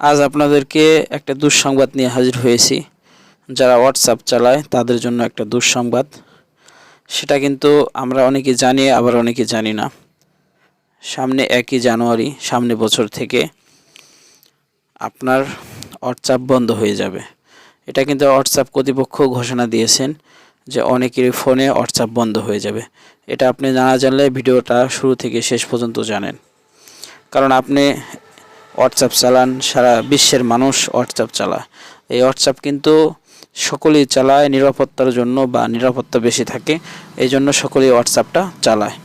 আজ আপনাদেরকে একটা দুঃসংবাদ নিয়ে হাজির হয়েছি। যারা হোয়াটসঅ্যাপ চালায়, তাদের জন্য একটা দুঃসংবাদ। সেটা কিন্তু আমরা অনেকে জানি, আবার অনেকে জানি না। সামনে একই জানুয়ারি, সামনে বছর থেকে আপনার হোয়াটসঅ্যাপ বন্ধ হয়ে যাবে। এটা কিন্তু হোয়াটসঅ্যাপ কর্তৃপক্ষ ঘোষণা দিয়েছেন যে অনেকেরই ফোনে হোয়াটসঅ্যাপ বন্ধ হয়ে যাবে। এটা আপনি জানা জানলে ভিডিওটা শুরু থেকে শেষ পর্যন্ত জানেন। কারণ আপনি হোয়াটসঅ্যাপ চালান, সারা বিশ্বের মানুষ হোয়াটসঅ্যাপ চালায়। এই হোয়াটসঅ্যাপ কিন্তু সকলেই চালায় নিরাপত্তার জন্য বা নিরাপত্তা বেশি থাকে এই জন্য সকলেই হোয়াটসঅ্যাপটা চালায়।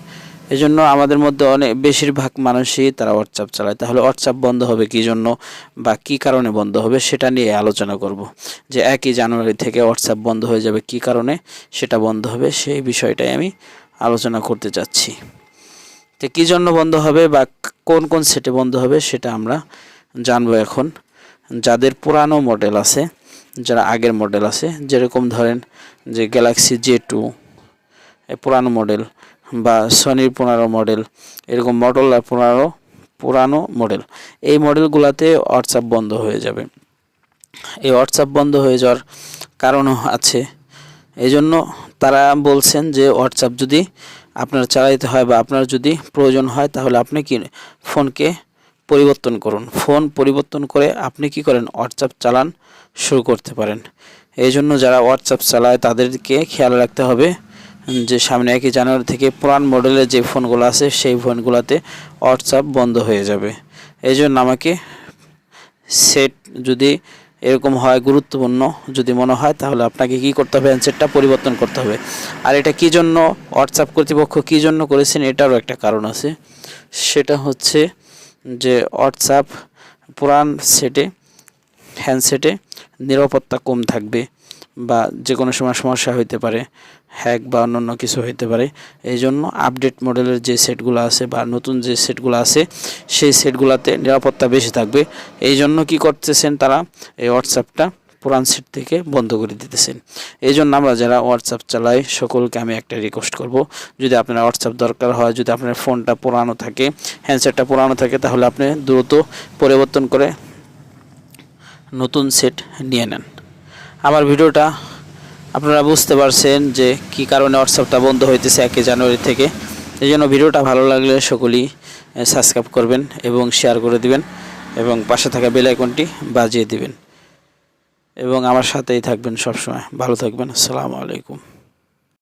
এই জন্য আমাদের মধ্যে অনেক, বেশিরভাগ মানুষই তারা হোয়াটসঅ্যাপ চালায়। তাহলে হোয়াটসঅ্যাপ বন্ধ হবে কী জন্য বা কী কারণে বন্ধ হবে সেটা নিয়ে আলোচনা করব। যে একই জানুয়ারি থেকে হোয়াটসঅ্যাপ বন্ধ হয়ে যাবে কী কারণে সেটা বন্ধ হবে, সেই বিষয়টাই আমি আলোচনা করতে চাচ্ছি। তো কী জন্য বন্ধ হবে বা কোন কোন সেটে বন্ধ হবে সেটা আমরা জানব এখন। যাদের পুরানো মডেল আছে, যারা আগের মডেল আছে, যেরকম ধরেন যে গ্যালাক্সি জে টু পুরানো মডেল বা সনির পনেরো মডেল, এরকম মডেল আর পনেরো পুরানো মডেল, এই মডেলগুলোতে হোয়াটসঅ্যাপ বন্ধ হয়ে যাবে। এই হোয়াটসঅ্যাপ বন্ধ হয়ে যাওয়ার কারণও আছে। এই জন্য তারা বলছেন যে হোয়াটসঅ্যাপ যদি আপনার চালাইতে হয় বা আপনার যদি প্রয়োজন হয়, তাহলে আপনি কি ফোনকে পরিবর্তন করুন। ফোন পরিবর্তন করে আপনি কি করেন? হোয়াটসঅ্যাপ চালান শুরু করতে পারেন। এই জন্য যারা হোয়াটসঅ্যাপ চালায়, তাদেরকে খেয়াল রাখতে হবে যে সামনে একই জানুয়ারি থেকে পুরান মডেলের যে ফোনগুলো আছে, সেই ফোনগুলোতে হোয়াটসঅ্যাপ বন্ধ হয়ে যাবে। এই জন্য আমাকে সেট যদি এরকম হয়, গুরুত্বপূর্ণ যদি মনে হয়, তাহলে আপনাকে কি করতে হবে? অ্যান্সারটা পরিবর্তন করতে হবে। আর এটা কি জন্য? হোয়াটসঅ্যাপ কর্তৃপক্ষ কি জন্য করেছেন? এটারও একটা কারণ আছে। সেটা হচ্ছে যে হোয়াটসঅ্যাপ পুরান সেটে হ্যান্ডসেটে নিরাপত্তা কম থাকবে বা যে কোনো সময় সমস্যা হইতে পারে হ্যাক বা অন্যান্য কিছু হইতে পারে। এই জন্য আপডেট মডেলের যে সেটগুলো আছে বা নতুন যে সেটগুলো আছে, সেই সেটগুলোতে নিরাপত্তা বেশি থাকবে। এই জন্য কী করতেছেন তারা? এই হোয়াটসঅ্যাপটা পুরান সেট থেকে বন্ধ করে দিতেছেন। এই জন্য আমরা যারা হোয়াটসঅ্যাপ চালাই, সকলকে আমি একটা রিকোয়েস্ট করব, যদি আপনার হোয়াটসঅ্যাপ দরকার হয়, যদি আপনার ফোনটা পুরানো থাকে হ্যান্ডসেটটা পুরানো থাকে, তাহলে আপনি দ্রুত পরিবর্তন করে নতুন সেট নিয়ে নেন। আমার ভিডিওটা আপনারা বুঝতে পারছেন যে কি কারণে হোয়াটসঅ্যাপটা বন্ধ হইতেছে একই জানুয়ারি থেকে। এই জন্য ভিডিওটা ভালো লাগলে সকলেই সাবস্ক্রাইব করবেন এবং শেয়ার করে দিবেন এবং পাশে থাকা বেল আইকনটি বাজিয়ে দিবেন। এবং আমার সাথেই থাকবেন সবসময়। ভালো থাকবেন। আসসালামু আলাইকুম।